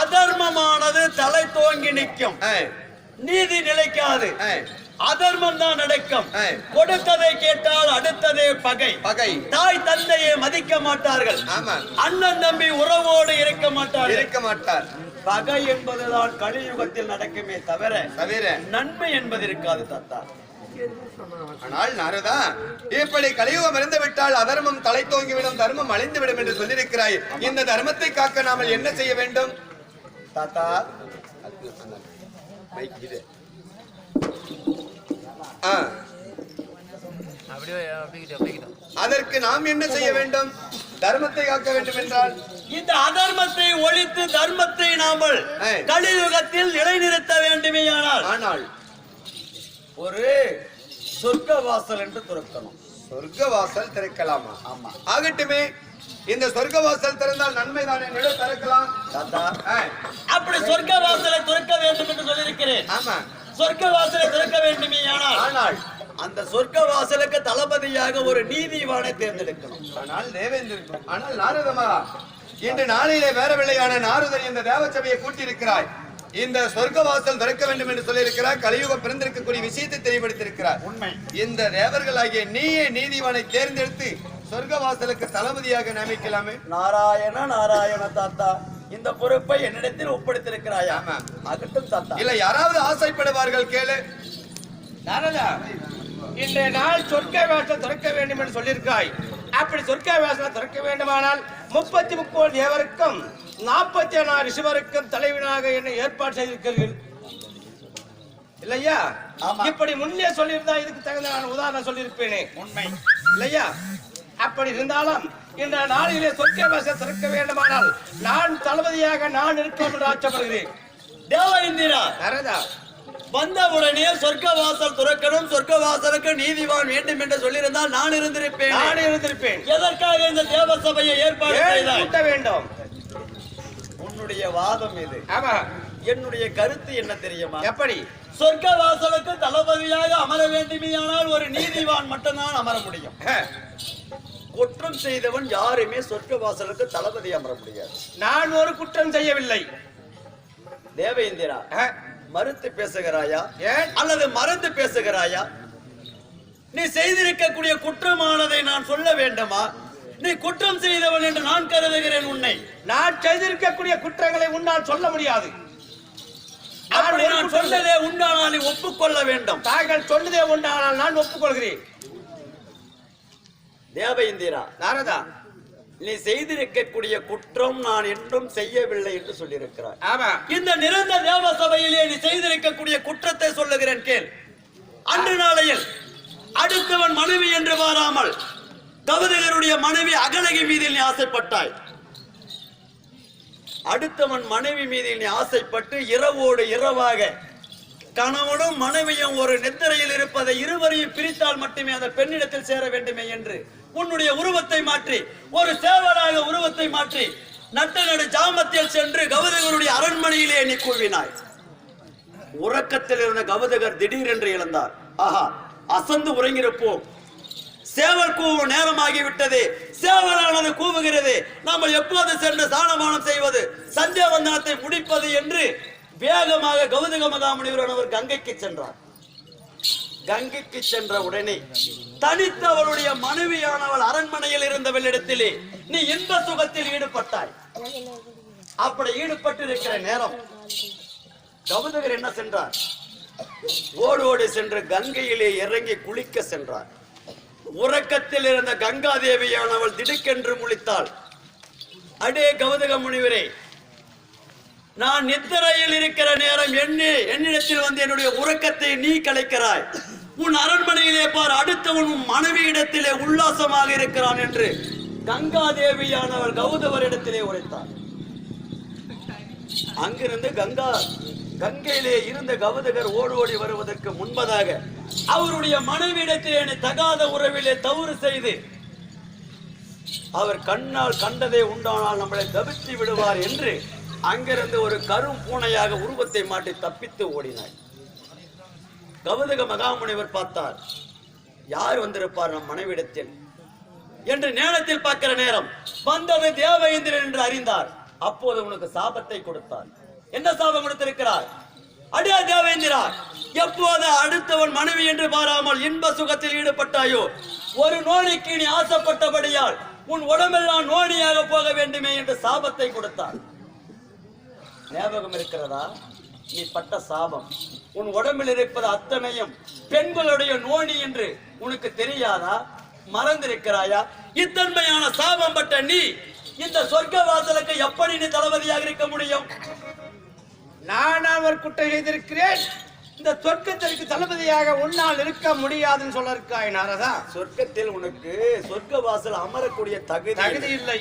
அதர்மமானது தலை தோங்கி நிற்கும். நீதி நிலைக்காது. அதர்மம் தான் நடக்கும். கொடுத்ததை கேட்டால் அடுத்ததே பகை. பகை. தாய் தந்தையை மதிக்க மாட்டார்கள். அண்ணன் தம்பி உறவோடு இருக்க மாட்டார்கள். இருக்க மாட்டார். பகை என்பதுதான் கலியுகத்தில் நடக்குமே தவிர தவிர. நன்மை என்பது இருக்காது தாத்தா. ஆனால் நாரதா இப்படி கலியுகம் இருந்து விட்டால் அதர்மம் தலை தோங்கிவிடும் தர்மம் அழிந்துவிடும் என்று சொல்லியிருக்கிறாய். இந்த தர்மத்தை காக்க நாமல் என்ன செய்ய வேண்டும்? தாத்தா அதற்கு நாம் என்ன செய்ய வேண்டும்? தர்மத்தை காக்க வேண்டும் என்றால் இந்த அதர்மத்தை ஒழித்து தர்மத்தை நாமல். கலியுகத்தில் நிலைநிறுத்த வேண்டுமேயானால் ஆனால் ஒரு சொர்க்க வாசல் என்று துறக்கணும். சொர்க்க வாசல் திறக்கலாமா? ஆமா. ஆகட்டுமே. இந்த சொர்க்க வாசல் திறந்தால் நன்மை தானே நிழ திறக்கலாம் அப்படி சொர்க்க வாசலை துறக்க வேண்டும் என்று சொல்லியிருக்கிறேன். ஆமா. சொர்க்க வாசலை திறக்க வேண்டுமேயானால் ஆனால் அந்த சொர்க்க வாசலுக்கு தளபதியாக ஒரு நீதிவானை தேர்ந்தெடுக்கணும். ஆனால் தேவேந்திரன் ஆனால் நாரதமா இன்று நாளிலே வேறவில்லையான நாரதன் இந்த தேவசபையை கூட்டியிருக்கிறாய். இந்த சொர்க்க வாசல் திறக்க வேண்டும் என்று சொல்லியிருக்கிறார் கலியுகம் பிறந்திருக்கக்கூடிய விஷயத்தை தெளிவுபடுத்தியிருக்கிறார் உண்மை. இந்த தேவர்களாகிய நீயே நீதிவானை தேர்ந்தெடுத்து சொர்க்க வாசலுக்கு தளபதியாக நியமிக்கலாமே? நாராயண நாராயண தாத்தா இந்த பொறுப்பை என்னிடத்தில் ஒப்படைத்திருக்கிறாயா? ஆமா. ஆகட்டும் தாத்தா. இல்ல யாராவது ஆசைப்படுவார்கள் கேளு. நாரதா இன்றைய நாள் சொர்க்க வாசல் திறக்க வேண்டும் என்று சொல்லியிருக்காய். அப்படி சொர்க்க வாசல் திறக்க வேண்டுமானால் முப்பத்தி முக்கோள் தேவருக்கும் நாற்பத்தி ஏழாயிரம் ரிஷிவருக்கும் தலைவனாக என்னை ஏற்பாடு செய்திருக்கிறீர்கள். இல்லையா. இப்படி முன்னே சொல்லியிருந்தா இதுக்கு தகுந்த நான் உதாரணம் சொல்லியிருப்பேனே. உண்மை. இல்லையா? அப்படி இருந்தாலும் இந்த நாளிலே சொர்க்க வாசல் திறக்க வேண்டுமானால் நான் தளபதியாக நான் இருக்க என்று ஆச்சப்படுகிறேன் தேவ இந்திரா நாரதா வந்த உடனே சொர்க்க வாசல் துறக்கணும் சொர்க்க வாசலுக்கு நீதிவான் வேண்டும் என்று சொல்லியிருந்தால் நான் இருந்திருப்பேன். நான் இருந்திருப்பேன். எதற்காக இந்த தேவ சபையை ஏற்பாடு கூட்ட வேண்டும்? உன்னுடைய வாதம் இது ஆமா. என்னுடைய கருத்து என்ன தெரியுமா? எப்படி? சொர்க்க வாசலுக்கு தளபதியாக அமர வேண்டுமேயானால் ஒரு நீதிவான் மட்டும்தான் அமர முடியும். குற்றம் செய்தவன் யாருமே சொர்க்க வாசலுக்கு தளபதி அமர முடியாது. நான் ஒரு குற்றம் செய்யவில்லை. தேவேந்திரா மறுத்து பேசுகிறாயா? ஏன்? அல்லது மறந்து பேசுகிறாயா? நீ செய்திருக்கக்கூடிய குற்றமானதை நான் சொல்ல வேண்டுமா? நீ குற்றம் செய்தவன் என்று நான் கருதுகிறேன் உன்னை. நான் செய்திருக்கக்கூடிய குற்றங்களை உன்னால் சொல்ல முடியாது. நான் சொன்னதே உண்டானால் நீ ஒப்புக்கொள்ள வேண்டும். தாங்கள் சொன்னதே உண்டானால் நான் ஒப்புக்கொள்கிறேன். தேவேந்திரா நாரதா. நீ செய்திருக்கக்கூடிய குற்றம் நான் என்றும் செய்யவில்லை என்று சொல்லியிருக்கிறார். ஆமா. இந்த நிரந்த தேவ சபையிலே நீ செய்திருக்கக்கூடிய குற்றத்தை சொல்லுகிறேன் கேள். அன்று நாளையில் அடுத்தவன் மனைவி என்று வாராமல் கவிதையருடைய மனைவி அகலகி மீதில் நீ ஆசைப்பட்டாய். அடுத்தவன் மனைவி மீதில் நீ ஆசைப்பட்டு இரவோடு இரவாக கணவனும் மனைவியும் ஒரு நித்திரையில் இருப்பதை இருவரையும் பிரித்தால் மட்டுமே அந்த பெண்ணிடத்தில் சேர வேண்டுமே என்று. உன்னுடைய உருவத்தை மாற்றி ஒரு சேவலாக உருவத்தை மாற்றி நட்ட நடு ஜாமத்தில் சென்று கௌதகருடைய அரண்மனையிலே நீ கூவினாய். உறக்கத்தில் இருந்த கௌதகர் திடீரென்று இழந்தார் ஆஹா அசந்து உறங்கிருப்போம் சேவல் கூவும் நேரமாகிவிட்டது. சேவலானது கூவுகிறது. நாம் எப்போது சென்று சாணமானம் செய்வது? சந்தியாவந்தனத்தை முடிப்பது என்று வேகமாக கௌதக மகாமுனிவரன் அவர் கங்கைக்கு சென்றார். கங்கைக்கு சென்ற உடனே தனித்து அவளுடைய மனைவியானவள் அரண்மனையில் இருந்தவளிடத்திலே நீ இன்ப சுகத்தில் ஈடுபட்டாய். அப்படி ஈடுபட்டு இருக்கிற நேரம் கௌதகர் என்ன சென்றார்? ஓடு ஓடி சென்று கங்கையிலே இறங்கி குளிக்க சென்றார். உறக்கத்தில் இருந்த கங்கா தேவியானவள் திடுக்கென்று முழித்தாள். அடே கௌதக முனிவரே நான் நித்திரையில் இருக்கிற நேரம் எண்ணி என்னிடத்தில் வந்து என்னுடைய உறக்கத்தை நீ கலைக்கிறாய். உன் அரண்மனையிலே பார் அடுத்தவன் உன் மனைவியிடத்திலே உல்லாசமாக இருக்கிறான் என்று கங்கா தேவியானவள் கௌதவரிடத்திலே உரைத்தார். அங்கிருந்து கங்கா கங்கையிலே இருந்த கௌதகர் ஓடி ஓடி வருவதற்கு முன்பதாக அவருடைய மனைவியிடத்தில் என்னை தகாத உறவிலே தவறு செய்து அவர் கண்ணால் கண்டதை உண்டானால் நம்மளை தவித்து விடுவார் என்று அங்கிருந்து ஒரு கரும் பூனையாக உருவத்தை மாட்டி தப்பித்து ஓடினாய். கௌதக மகாமுனிவர் பார்த்தார் யார் வந்திருப்பார் நம் மனைவிடத்தில் என்று நேரத்தில் பார்க்கிற நேரம் வந்தது தேவேந்திரன் என்று அறிந்தார். அப்போது உனக்கு சாபத்தை கொடுத்தார். என்ன சாபம் கொடுத்திருக்கிறார் அடியா தேவேந்திரா எப்போது அடுத்தவன் மனைவி என்று பாராமல் இன்ப சுகத்தில் ஈடுபட்டாயோ ஒரு நோனிக்கு நீ ஆசைப்பட்டபடியால் உன் உடம்பெல்லாம் நோனியாக போக வேண்டுமே என்று சாபத்தை கொடுத்தார். ஞாபகம் இருக்கிறதா? நீ பட்ட சாபம். உன் உடம்பில் இருப்பது அத்தனையும் பெண்களுடைய நோனி என்று உனக்கு தெரியாதா? மறந்திருக்கிறாயா? இத்தன்மையான சாபம் பட்ட நீ இந்த சொர்க்க வாசலுக்கு எப்படி நீ தளபதியாக இருக்க முடியும்? நான் அவர் குற்றம் செய்திருக்கிறேன். இந்த சொர்க்கத்திற்கு தளபதியாக உன்னால் இருக்க முடியாதுன்னு சொல்ல இருக்காய் நாரதா. சொர்க்கத்தில் உனக்கு சொர்க்க வாசல் அமரக்கூடிய தகுதி தகுதி இல்லை.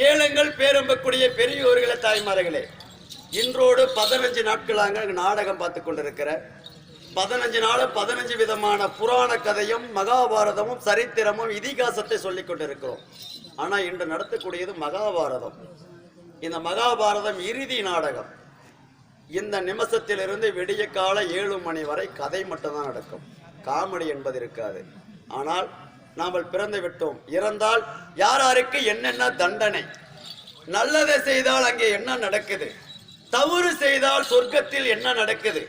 கேளுங்கள் பேரம்பக்கூடிய பெரியோர்களே தாய்மார்களே. இன்றோடு பதினஞ்சு நாட்களாக நாடகம் பார்த்து கொண்டிருக்கிற பதினஞ்சு நாள் பதினஞ்சு விதமான புராண கதையும் மகாபாரதமும் சரித்திரமும் இதிகாசத்தை சொல்லிக் கொண்டிருக்கிறோம். ஆனா இன்று நடத்தக்கூடியது மகாபாரதம். இந்த மகாபாரதம் இறுதி நாடகம். இந்த நிமிஷத்திலிருந்து விடிய கால ஏழு மணி வரை கதை மட்டும்தான் நடக்கும். காமெடி என்பது இருக்காது. ஆனால் நாம் பிறந்து விட்டோம். இறந்தால் யார் யாருக்கு என்னென்ன தண்டனை? நல்லதை செய்தால் அங்கே என்ன நடக்குது? தவறு செய்தால் சொர்க்கத்தில் என்ன நடக்குது?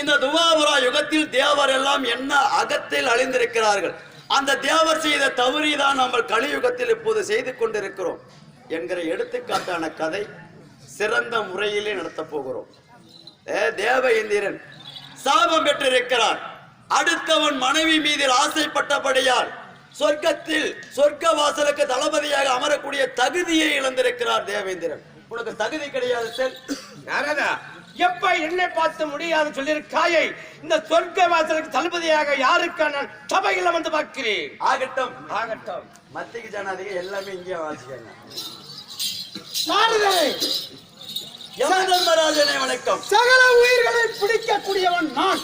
இந்த துவாபுரா யுகத்தில் தேவர் எல்லாம் என்ன அகத்தில் அழிந்திருக்கிறார்கள்? அந்த தேவர் செய்த தவறி தான் நம்ம கலியுகத்தில் இப்போது செய்து கொண்டிருக்கிறோம் என்கிற எடுத்துக்காட்டான கதை சிறந்த முறையிலே நடத்தப் போகிறோம். ஏ தேவ இந்திரன் சாபம் பெற்றிருக்கிறார். அடுத்தவன் மனைவி மீது ஆசைப்பட்டபடியால் சொர்க்கத்தில் சொர்க்க வாசலுக்கு தளபதியாக அமரக்கூடிய தகுதியை இழந்திருக்கிறார் தேவேந்திரன். உனக்கு தகுதி கிடையாது செல் நாரதா எப்ப என்னை பார்த்து முடியாது சொல்லியிருக்காயை? இந்த சொர்க்க வாசலுக்கு தளபதியாக யாருக்கா நான் சபையில வந்து பார்க்கிறேன். ஆகட்டும். ஆகட்டும். மத்திய ஜனாதிபதி எல்லாமே இங்கே யமதர்மராஜனே வணக்கம். சகல உயிர்களை பிடிக்கக்கூடியவன் நான்.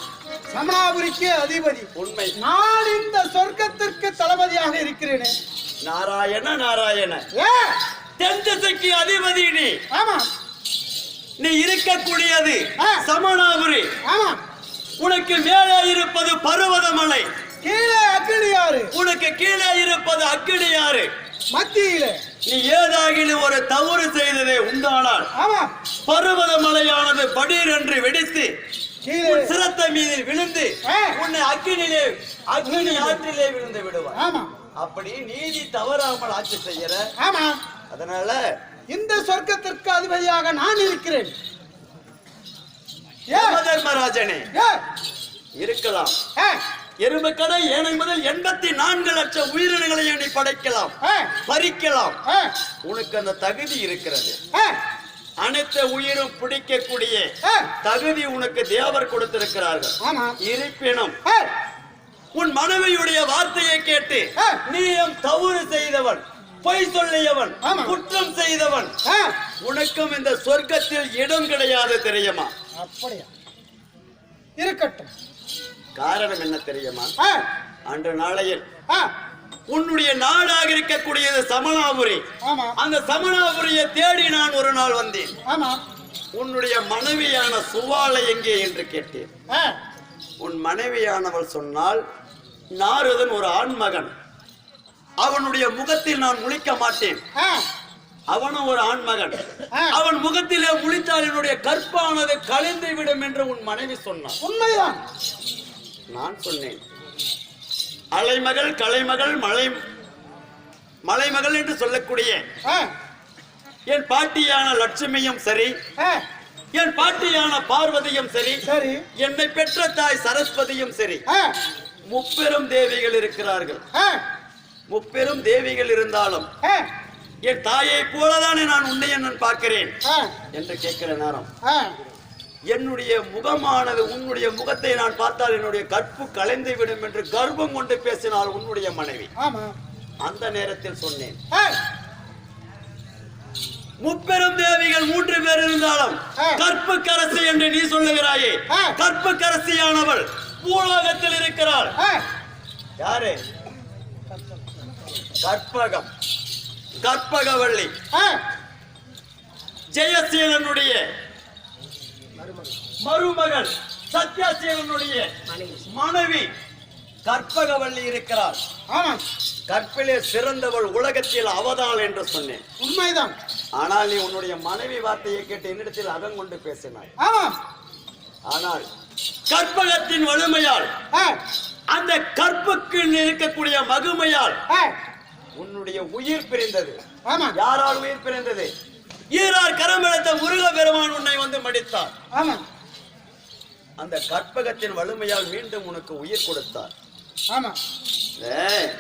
சமணாபுரிக்கு அதிபதி. உண்மை. நான் இந்த சொர்க்கத்திற்கு தளபதியாக இருக்கிறேனே. நாராயண நாராயண. ஏ! தென் திசைக்கு அதிபதி நீ. ஆமா. நீ இருக்கக்கூடியது. சமணாபுரி. ஆமா. உனக்கு மேலே இருப்பது பர்வதமலை. கீழே அக்கினியாறு உனக்கு கீழே இருப்பது அக்கினியாறு மத்தியிலே. நீ ஏதாகிலும் ஒரு தவறு செய்ததே உண்டானால் ஆமா. பர்வதமலையானது படீர் என்று வெடித்து சிரத்தை மீதில் விழுந்து. உன்னை அக்கினிலே அக்கினி ஆற்றிலே விழுந்து விடுவாய். ஆமா. அப்படி நீதி தவறாமல் ஆட்சி செய்யற ஆமா. அதனால இந்த சொர்க்கத்திற்கு அதிபதியாக நான் இருக்கிறேன். தர்மராஜனே இருக்கலாம். ஏ எறும்பு கடை ஏனை முதல் எண்பத்தி நான்கு லட்சம் உயிரினங்களையும் நீ படைக்கலாம். பறிக்கலாம். உனக்கு அந்த தகுதி இருக்கிறது. அனைத்து உயிரும் பிடிக்கக்கூடிய தகுதி உனக்கு தேவர் கொடுத்திருக்கிறார்கள். இருப்பினும் உன் மனைவியுடைய வார்த்தையை கேட்டு. நீயும் தவறு செய்தவன். பொய் சொல்லியவன். குற்றம் செய்தவன். உனக்கும் இந்த சொர்க்கத்தில் இடம் கிடையாது தெரியுமா? அப்படியா? இருக்கட்டும். காரணம் என்ன தெரியுமா? அன்று நாளையில் உன்னுடைய நாடாக இருக்கக்கூடியது சமணாபுரி. அந்த சமணாபுரியை தேடி நான் ஒரு நாள் வந்தேன். ஆமா. உன்னுடைய மனைவியான சுவாலை எங்கே என்று கேட்டேன். உன் மனைவியானவள் சொன்னால் நாரதன் ஒரு ஆண்மகன். அவனுடைய முகத்தில் நான் முழிக்க மாட்டேன். அவனும் ஒரு ஆண்மகன். ஆ. அவன் முகத்திலே முழித்தால் என்னுடைய கற்பானது கலைந்து விடும் என்று உன் மனைவி சொன்னான் உண்மைதான். நான் சொன்னேன். அலைமகள் கலைமகள் மலை மலைமகள் என்று சொல்லக்கூடிய என் பாட்டியான லட்சுமியும் சரி என் பாட்டியான பார்வதியும் சரி சரி. என்னை பெற்ற தாய் சரஸ்வதியும் சரி முப்பெரும் தேவிகள் இருக்கிறார்கள். முப்பெரும் தேவிகள் இருந்தாலும் என் தாயை போலதானே நான் உன்னை நான் பார்க்கிறேன் என்று கேட்கிற நேரம். என்னுடைய முகமானது உன்னுடைய முகத்தை நான் பார்த்தால் என்னுடைய கற்பு கலைந்து விடும் என்று கர்ப்பம் கொண்டு பேசினாள் உன்னுடைய மனைவி. அந்த நேரத்தில் சொன்னேன். முப்பெரும் தேவிகள் மூன்று பேர் இருந்தாலும். கற்பு கரசி என்று நீ சொல்லுகிறாயே. கற்பு கரசியானவள் பூலோகத்தில் இருக்கிறாள். யாரு? கற்பகம். கற்பகவள்ளி. ஜெயசீலனுடைய. மருமகள். சத்யாசீலனுடைய. மனைவி. கற்பகவள்ளி இருக்கிறார் கற்பிலே சிறந்தவள் உலகத்தில் அவதாள் என்று சொன்னேன். உண்மைதான். ஆனால் நீ உன்னுடைய மனைவி வார்த்தையை கேட்டு என்னிடத்தில் அகம் கொண்டு பேசினாய். ஆனால் கற்பகத்தின் வலிமையால் அந்த கற்புக்கு இருக்கக்கூடிய மகிமையால் உன்னுடைய உயிர் பிரிந்தது. ஆமாம் யாரால் உயிர் பிரிந்தது? ஈரார் கரமெடுத்த முருக பெருமான் உன்னை வந்து மடித்தார். ஆமாம் அந்த கற்பகத்தின் வலிமையால் மீண்டும் உனக்கு உயிர் கொடுத்தார். ஏய்,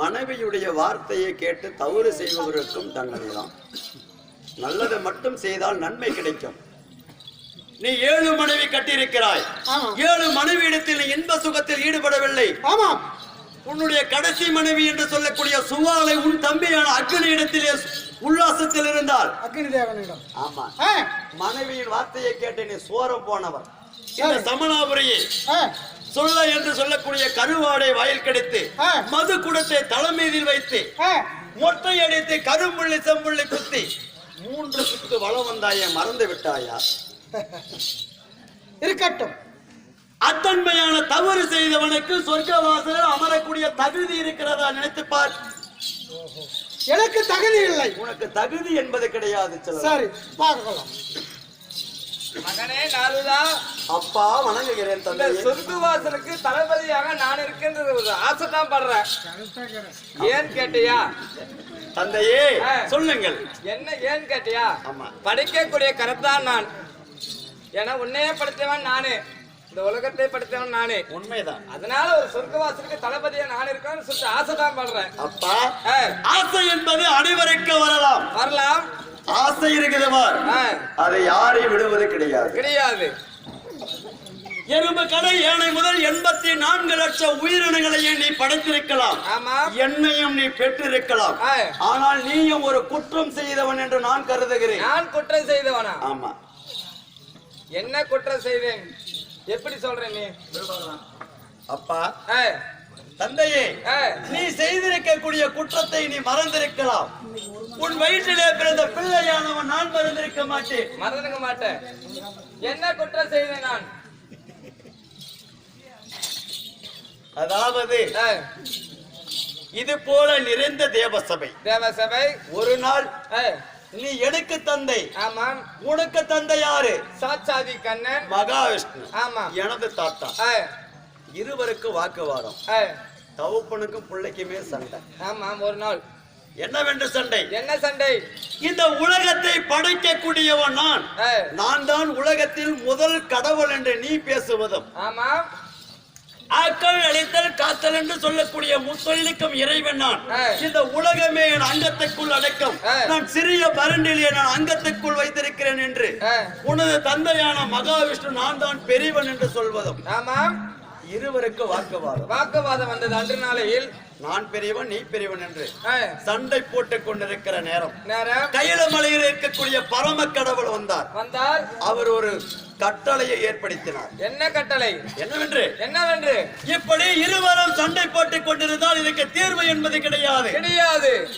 மனைவியுடைய வார்த்தையை கேட்டு தவறு செய்பவருக்கும் தண்டனை தான் நல்லதை மட்டும் செய்தால் நன்மை கிடைக்கும். நீ ஏழு மனைவி கட்டியிருக்கிறாய். ஏழு மனைவியிடத்தில் நீ இன்ப சுகத்தில் ஈடுபடவில்லை. ஆமாம் உன்னுடைய கடைசி மனைவி என்று சொல்லக்கூடிய சுவாலை உன் தம்பியான அக்னி இடத்திலே உல்லாசத்தில் இருந்தால் அக்னி தேவனிடம் ஆமா மனைவியின் வார்த்தையை கேட்டு நீ சோரம் போனவர் இந்த. சமணாபுரியை சொல்ல என்று சொல்லக்கூடிய கருவாடை வயல் கெடுத்து. மது குடத்தை தலைமீதில் வைத்து மொட்டை அடித்து கரும்புள்ளி செம்புள்ளி குத்தி மூன்று சுத்து வளம் வந்தாயே மறந்து விட்டாயா? இருக்கட்டும். அத்தன்மையான தவறு செய்தவனுக்கு சொர்க்கவாசலில் அமரக்கூடிய தகுதி இருக்கிறதா நினைத்து பார். எனக்கு தகுதி இல்லை. உனக்கு தகுதி என்பது கிடையாது செல்வம். சரி பார்க்கலாம். மகனே நாரதா. அப்பா வணங்குகிறேன் தந்தை சொர்க்கவாசலுக்கு தளபதியாக நான் இருக்கின்றது ஒரு ஆசை தான் படுறேன். ஏன் கேட்டியா? தந்தையே ஆ. சொல்லுங்கள். என்ன ஏன் கேட்டியா? ஆமா. படிக்கக்கூடிய கருத்தான் நான். ஏன்னா உன்னையே படித்தவன் நானே. இந்த உலகத்தை படித்தவன் நானே. உண்மைதான். அதனால ஒரு சொர்க்கவாசலுக்கு தளபதியா நான் இருக்கேன்னு சொல்லிட்டு ஆசை தான் படுறேன். அப்பா ஆசை என்பது அனைவருக்கு வரலாம். வரலாம். ஆசை இருக்குது பார். ஆ, அதை யாரையும் விடுவது கிடையாது. கிடையாது. எறும்பு கடை யானை முதல் எண்பத்தி நான்கு லட்சம் உயிரினங்களையே நீ படைத்திருக்கலாம்? என்னையும் நீ பெற்றிருக்கலாம். ஆனால் நீயும் ஒரு குற்றம் செய்தவன் என்று நான் கருதுகிறேன். நான் குற்றம் செய்தவனா? ஆமா. என்ன குற்றம் செய்தேன் எப்படி சொல்ற நீ அப்பா தந்தையே நீ செய்திருக்கக்கூடிய குற்றத்தை நீ மறந்திருக்கலாம். உன் வயிற்றிலே பிறந்த பிள்ளையானவன் நான் மறந்திருக்க மாட்டேன். மறந்துக்க மாட்டேன். என்ன குற்றம் செய்தேன் நான்? அதாவது இது போல நிறைந்த தேவசபை தேவசபை ஒரு நாள் நீ எனக்கு தந்தை. ஆமாம். உனக்கு தந்தை யாரு? சாட்சாதி கண்ணன். மகாவிஷ்ணு. ஆமா எனது தாத்தா. இருவருக்கு வாக்குவாதம் ஆ, தகப்பனுக்கும் பிள்ளைக்குமே சண்டை. ஆமாம் ஒரு நாள். என்னவென்று சண்டை? என்ன சண்டை? இந்த உலகத்தை படைக்கக்கூடியவன் நான். நான் தான் உலகத்தில் முதல் கடவுள் என்று நீ பேசுவதும். ஆமாம். ஆக்கள் அழித்தல் காத்தல் என்று சொல்லக்கூடிய முத்தொழிலுக்கும் இறைவன் நான். இந்த உலகமே என் அங்கத்துக்குள் அடக்கம். நான் சிறிய பரண்டிலே நான் அங்கத்துக்குள் வைத்திருக்கிறேன் என்று. உனது தந்தையான மகாவிஷ்ணு நான் தான் பெரியவன் என்று சொல்வதும். ஆமாம். இருவருக்கு வாக்குவாதம். வாக்குவாதம் வந்தது அன்று நாளையில். நான் பெரியவன் நீ பெரியவன் என்று. சண்டை போட்டுக் கொண்டிருக்கிற நேரம். நேரம். கையில மலையில் இருக்கக்கூடிய பரம கடவுள் வந்தார். வந்தால் அவர் ஒரு கட்டளையை ஏற்படுத்தினார். என்ன கட்டளை? என்னவென்று? என்னவென்று? இப்படி இருவரும் சண்டை போட்டுக் கொண்டிருந்தால் இதுக்கு தீர்வு என்பது கிடையாது. கிடையாது.